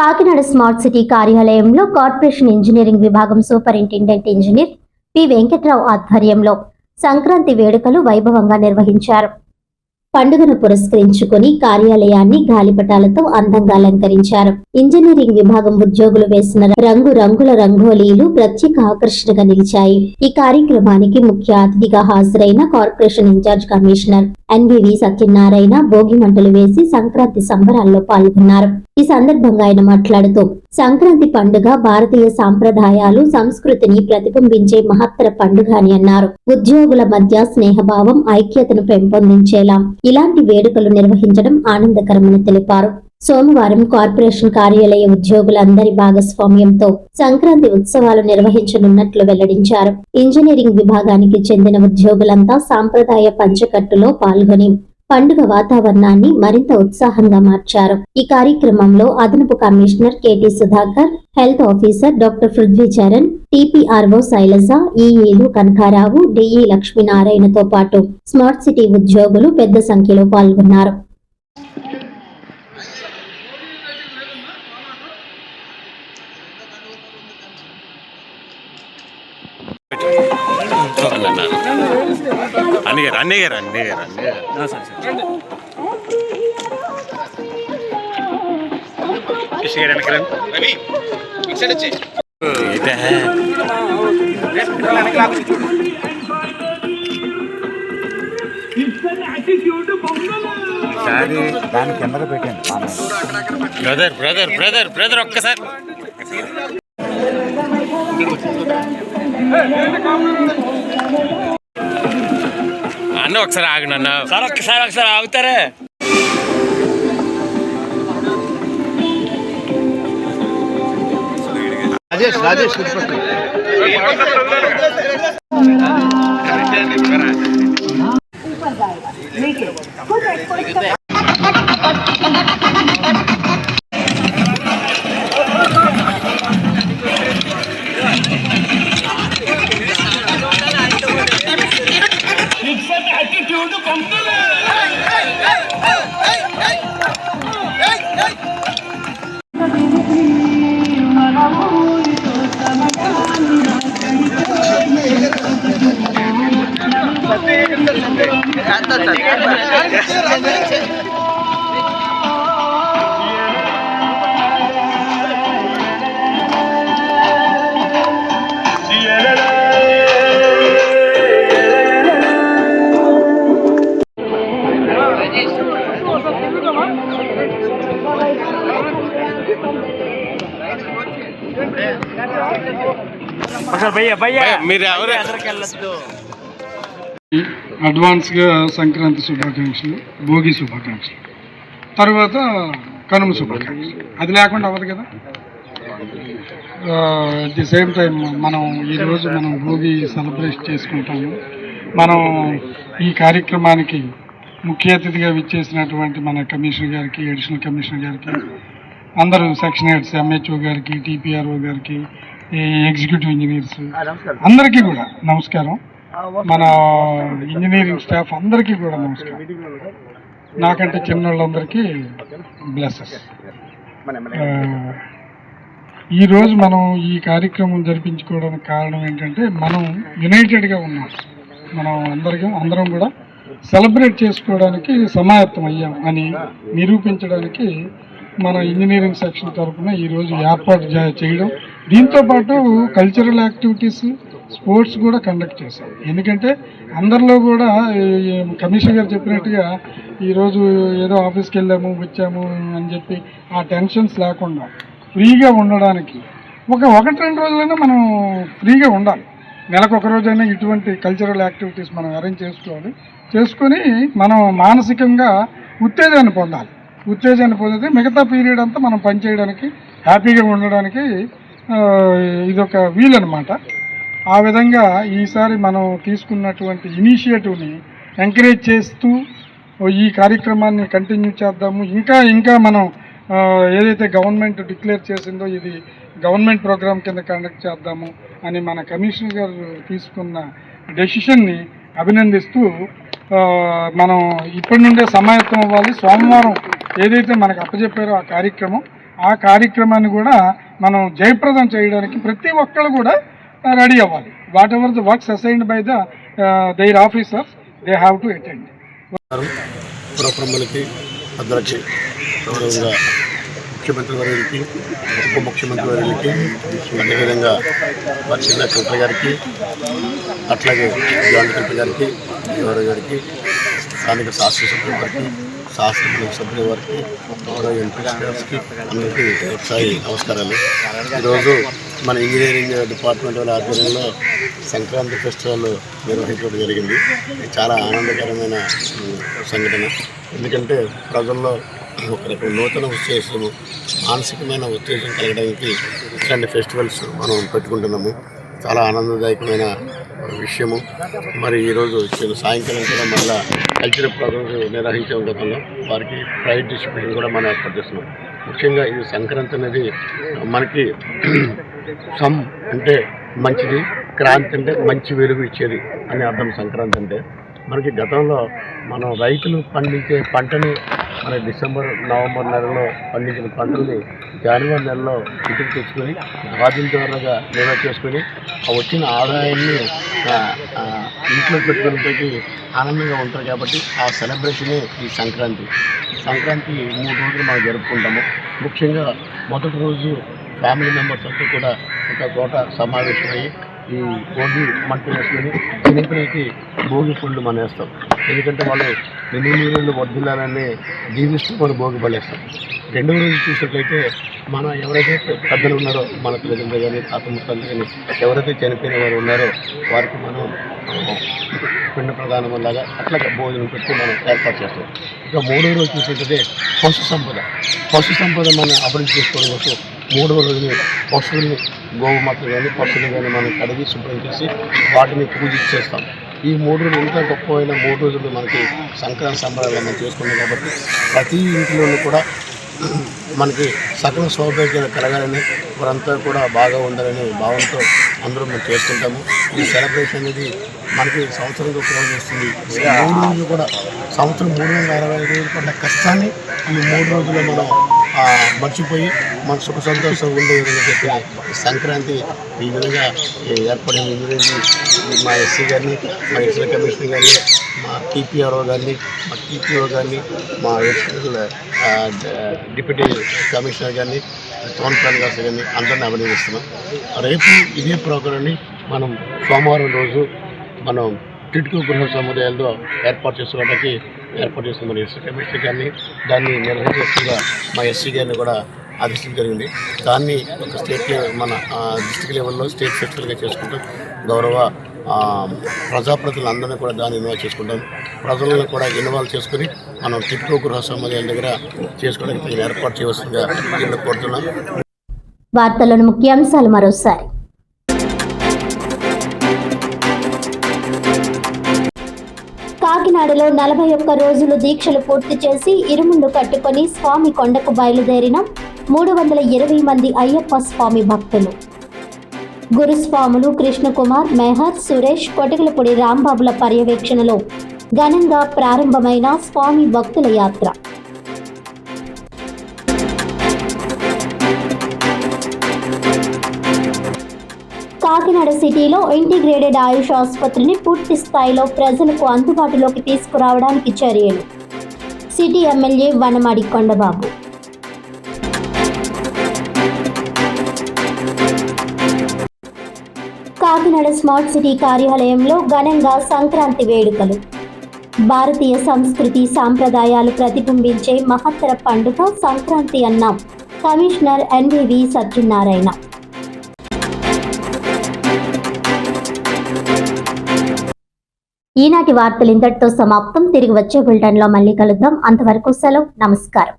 Kakinada smart city కార్యాలయంలో corporation engineering విభాగం superintendent engineer P Venkatrao ఆధ్వర్యంలో సంక్రాంతి వేడుకలు వైభవంగా నిర్వహించారు. పండుగను పురస్కరించుకొని కార్యాలయాన్ని గాలిపటాలతో అందంగా అలంకరించారు. ఇంజనీరింగ్ విభాగం ఉద్యోగులు వేసిన రంగు రంగుల రంగోలీలు ప్రత్యేక ఆకర్షణగా నిలిచాయి. ఈ కార్యక్రమానికి ముఖ్య అతిథిగా హాజరైన corporation in-charge commissioner N V V Satyanarayana Bhogi మంటలు వేసి సంక్రాంతి సంబరాల్లో పాల్గొన్నారు. ఈ సందర్భంగా ఆయన మాట్లాడుతూ సంక్రాంతి పండుగ భారతీయ సాంప్రదాయాలు సంస్కృతిని ప్రతిబింబించే మహత్తర పండుగ అని అన్నారు. ఉద్యోగుల మధ్య స్నేహభావం ఐక్యతను పెంపొందించేలా ఇలాంటి వేడుకలు నిర్వహించడం ఆనందకరమని తెలిపారు. సోమవారం కార్పొరేషన్ కార్యాలయ ఉద్యోగులందరి భాగస్వామ్యంతో సంక్రాంతి ఉత్సవాలు నిర్వహించనున్నట్లు వెల్లడించారు. ఇంజనీరింగ్ విభాగానికి చెందిన ఉద్యోగులంతా సాంప్రదాయ పంచకట్టులో పాల్గొని పండుగ వాతావరణాన్ని మరింత ఉత్సాహంగా మార్చారు. ఈ కార్యక్రమంలో అదనపు commissioner K T Sudhakar health officer doctor Prithvi Charan T P R O Shailaja ఈఈలు Kanakarao DE లక్ష్మీనారాయణతో పాటు స్మార్ట్ సిటీ ఉద్యోగులు పెద్ద సంఖ్యలో పాల్గొన్నారు. అన్నయ్య గారు అన్నయ్య గారు అన్నయ్య గారు అన్నయ్య గారు కృష్ణ గారు వెనక్కి రండి. ఇదే. ఈసారి దాని కిందకు పెట్టండి పానం. బ్రదర్ బ్రదర్ బ్రదర్ బ్రదర్ ఒక్కసారి అన్న ఒకసారి ఆగండి అన్న సార్ ఒక్కసారి ఒకసారి ఆగుతారా రాజేష్ రాజేష్ కూర్చోండి. మీరు ఎవరు అడ్వాన్స్గా సంక్రాంతి శుభాకాంక్షలు భోగి శుభాకాంక్షలు. తర్వాత కనుమ శుభాకాంక్షలు. అది లేకుండా అవ్వదు కదా? అట్ ది సేమ్ టైం మనం ఈరోజు మనం భోగి సెలబ్రేట్ చేసుకుంటాము. మనం ఈ కార్యక్రమానికి ముఖ్య అతిథిగా విచ్చేసినటువంటి మన కమిషనర్ గారికి అడిషనల్ కమిషనర్ గారికి అందరూ సెక్షన్ హెడ్స్ ఎంహెచ్ఓ గారికి టీపీఆర్ఓ గారికి ఎగ్జిక్యూటివ్ ఇంజనీర్స్ అందరికీ కూడా నమస్కారం. మన ఇంజనీరింగ్ స్టాఫ్ అందరికీ కూడా నమస్కారం. నాకంటే చిన్నోళ్ళందరికీ బ్లెస్సెస్ ఈరోజు మనం ఈ కార్యక్రమం జరిపించుకోవడానికి కారణం ఏంటంటే మనం యునైటెడ్గా ఉన్నాం. మనం అందరికీ అందరం కూడా సెలబ్రేట్ చేసుకోవడానికి సమాయత్తం అయ్యాం అని నిరూపించడానికి మన ఇంజనీరింగ్ సెక్షన్ తరఫున ఈరోజు ఏర్పాటు చేయడం. దీంతో పాటు కల్చరల్ యాక్టివిటీస్ స్పోర్ట్స్ కూడా కండక్ట్ చేశాం ఎందుకంటే అందరిలో కూడా కమిషనర్ గారు చెప్పినట్టుగా ఈరోజు ఏదో ఆఫీస్కి వెళ్ళాము వచ్చాము అని చెప్పి ఆ టెన్షన్స్ లేకుండా ఫ్రీగా ఉండడానికి ఒక ఒకటి రెండు రోజులైనా మనం ఫ్రీగా ఉండాలి. నెలకు ఒక రోజైనా ఇటువంటి కల్చరల్ యాక్టివిటీస్ మనం అరేంజ్ చేసుకోవాలి. చేసుకొని మనం మానసికంగా ఉత్తేజాన్ని పొందాలి. ఉత్తేజాన్ని పొందితే మిగతా పీరియడ్ అంతా మనం పనిచేయడానికి హ్యాపీగా ఉండడానికి ఇదొక వీలు అనమాట ఆ విధంగా ఈసారి మనం తీసుకున్నటువంటి ఇనిషియేటివ్ని ఎంకరేజ్ చేస్తూ ఈ కార్యక్రమాన్ని కంటిన్యూ చేద్దాము. ఇంకా ఇంకా మనం ఏదైతే గవర్నమెంట్ డిక్లేర్ చేసిందో ఇది గవర్నమెంట్ ప్రోగ్రాం కింద కండక్ట్ చేద్దాము అని మన కమిషనర్ గారు తీసుకున్న డెసిషన్ని అభినందిస్తూ మనం ఇప్పటి నుండే సమాయత్తం అవ్వాలి. సోమవారం ఏదైతే మనకు అప్పచెప్పారో ఆ కార్యక్రమం ఆ కార్యక్రమాన్ని కూడా మనం జయప్రదం చేయడానికి ప్రతి ఒక్కళ్ళు కూడా రెడీ అవ్వాలి whatever the works assigned by the their officers they have to attend పురప్రములకి అందరికీ గౌరవంగా ముఖ్యమంత్రి వారికి ఉప ముఖ్యమంత్రి వారికి అదేవిధంగా మా చిన్న కలెక్టర్ గారికి అట్లాగే జాయింట్ కలెక్టర్ గారికి గౌరవ గారికి స్థానిక శాస్త్ర సభ్యుల వారికి శాస్త్ర సభ్యుల వారికి గౌరవ ఎంపీ గారికి అందరికీ ఒకసారి నమస్కారాలు ఈరోజు మన ఇంజనీరింగ్ డిపార్ట్మెంట్ వాళ్ళ ఆధ్వర్యంలో సంక్రాంతి ఫెస్టివల్ నిర్వహించడం జరిగింది. చాలా ఆనందకరమైన సంఘటన. ఎందుకంటే ప్రజల్లో ఒక రకం నూతన ఉత్తేజము మానసికమైన ఉత్తేజం కలగడానికి ఇట్లాంటి ఫెస్టివల్స్ మనం పెట్టుకుంటున్నాము. చాలా ఆనందదాయకమైన విషయము. మరి ఈరోజు చిన్న సాయంకాలం కూడా మళ్ళీ కల్చరల్ ప్రోగ్రామ్స్ నిర్వహించాం గతంలో వారికి ప్రైవేట్ డిస్ట్రిబ్యూషన్ కూడా మనం ఏర్పాటు చేస్తున్నాం ముఖ్యంగా ఇది సంక్రాంతి అనేది మనకి సమ్ అంటే మంచిది క్రాంతి అంటే మంచి వెలుగు ఇచ్చేది అని అర్థం సంక్రాంతి అంటే. మనకి గతంలో మనం రైతులు పండించే పంటని మన డిసెంబర్ నవంబర్ నెలలో పండించిన పంటల్ని జనవరి నెలలో ఇంటికి తెచ్చుకొని వాటిల ద్వారాగా నిల్వ చేసుకొని ఆ వచ్చిన ఆదాయాన్ని ఇంట్లో పెట్టుకునేకి ఆనందంగా ఉంటారు కాబట్టి ఆ సెలబ్రేషనే ఈ సంక్రాంతి. సంక్రాంతి మూడు రోజులు మనం జరుపుకుంటాము. ముఖ్యంగా మొదటి రోజు ఫ్యామిలీ మెంబర్స్ అంతా కూడా ఒక చోట సమావేశమయ్యి ఈ భోగి మంట వేసుకొని చిన్నపిల్లలకి భోగి పళ్ళు మనం వేస్తాం ఎందుకంటే వాళ్ళు నిన్ను నీళ్ళు వద్దులాలని జీవిస్తూ మనం భోగి పళ్ళు వేస్తాం రెండవ రోజు చూసినట్లయితే మన ఎవరైతే పెద్దలు ఉన్నారో మన తల్లిదండ్రులు కానీ తాత ముత్తాలు కానీ ఎవరైతే చనిపోయిన వారు ఉన్నారో వారికి మనం పిండ ప్రధానం లాగా అట్లాగే భోజనం పెట్టి మనం ఏర్పాటు చేస్తాం. ఇక మూడో రోజు చూసినట్టయితే పశు సంపద. పశు సంపద మనం అభివృద్ధి చేసుకోవడం కోసం మూడవ రోజులు పశువుల్ని గోవుమాతలు కానీ పశువులు కానీ మనం కడిగి శుభ్రం చేసి వాటిని పూజ చేస్తాం. ఈ మూడు రోజులు ఎంత గొప్పమైన మూడు రోజులు మనకి సంక్రాంతి సంబరాలు మనం చేసుకున్నాం కాబట్టి ప్రతి ఇంట్లోనూ కూడా మనకి సకల సౌభాగ్యాలు కలగాలని వారంతా కూడా బాగా ఉండాలనే భావంతో అందరూ మేము చేసుకుంటాము. ఈ సెలబ్రేషన్ అనేది మనకి సంవత్సరం ఒక రోజు వస్తుంది. మూడు రోజులు కూడా సంవత్సరం మూడు వందల అరవై ఐదు రోజులు పడ్డ కష్టాన్ని ఈ మూడు రోజుల్లో మనం మర్చిపోయి మన సుఖ సంతోషం ఉండే విధంగా చెప్పిన సంక్రాంతి ఈ విధంగా ఏర్పడిన ఇంజనీరింగ్ మా ఎస్సీ గారిని మా ఎస్సీ కమిషనర్ గారిని మా టీపీఆర్ఓ కానీ మా టీపీఓ కానీ మా డిప్యూటీ కమిషనర్ కానీ టౌన్ ప్లాన్ గారి కానీ అందరిని అభినందిస్తున్నాం. రేపు ఇదే ప్రోగ్రాంని మనం సోమవారం రోజు మనం టిట్కో గృహ సముదాయాల్లో ఏర్పాటు చేసుకోవడానికి ఏర్పాటు చేసిన ఎస్సీ కమిషనర్ గారిని దాన్ని నిర్వహించేట్టుగా మా ఎస్సీ గారిని కూడా ఆదేశించడం జరిగింది. దాన్ని ఒక స్టేట్ లెవెల్ మన డిస్టిక్ లెవెల్లో స్టేట్ ఫెస్టివల్గా చేసుకుంటూ గౌరవ ప్రజాప్రతినిధులందరినీ కూడా దాన్ని ఇన్వాల్వ్ చేసుకుంటాం. ప్రజలను కూడా ఇన్వాల్వ్ చేసుకుని మనం టిట్కో గృహ సముదాయాల దగ్గర చేసుకోవడానికి ఏర్పాటు చేయవలసిందిగా నేను కోరుతున్నాం. వార్తలను ముఖ్యాంశాలు మరోసారి. కాకినాడలో నలభై ఒక్క రోజులు దీక్షలు పూర్తి చేసి ఇరుముళ్ళు కట్టుకొని స్వామి కొండకు బయలుదేరిన మూడు వందల ఇరవై మంది అయ్యప్ప స్వామి భక్తులు. గురుస్వాములు కృష్ణకుమార్ మెహర్ సురేష్ కొటకలపూడి రాంబాబుల పర్యవేక్షణలో ఘనంగా ప్రారంభమైన స్వామి భక్తుల యాత్ర. కాకినాడ సిటీలో ఇంటిగ్రేటెడ్ ఆయుష్ ఆసుపత్రిని పూర్తి స్థాయిలో ప్రజలకు అందుబాటులోకి తీసుకురావడానికి చర్యలు. City MLA Vanamadi Kondababu. Kakinada smart city కార్యాలయంలో ఘనంగా సంక్రాంతి వేడుకలు. భారతీయ సంస్కృతి సాంప్రదాయాలు ప్రతిబింబించే మహత్తర పండుగ సంక్రాంతి అన్నాం. Commissioner N V V Satyanarayana. ఈనాటి వార్తలు ఇంతటితో సమాప్తం. తిరిగి వచ్చే బులెటిన్లో మళ్ళీ కలుద్దాం. అంతవరకు సెలవు. నమస్కారం.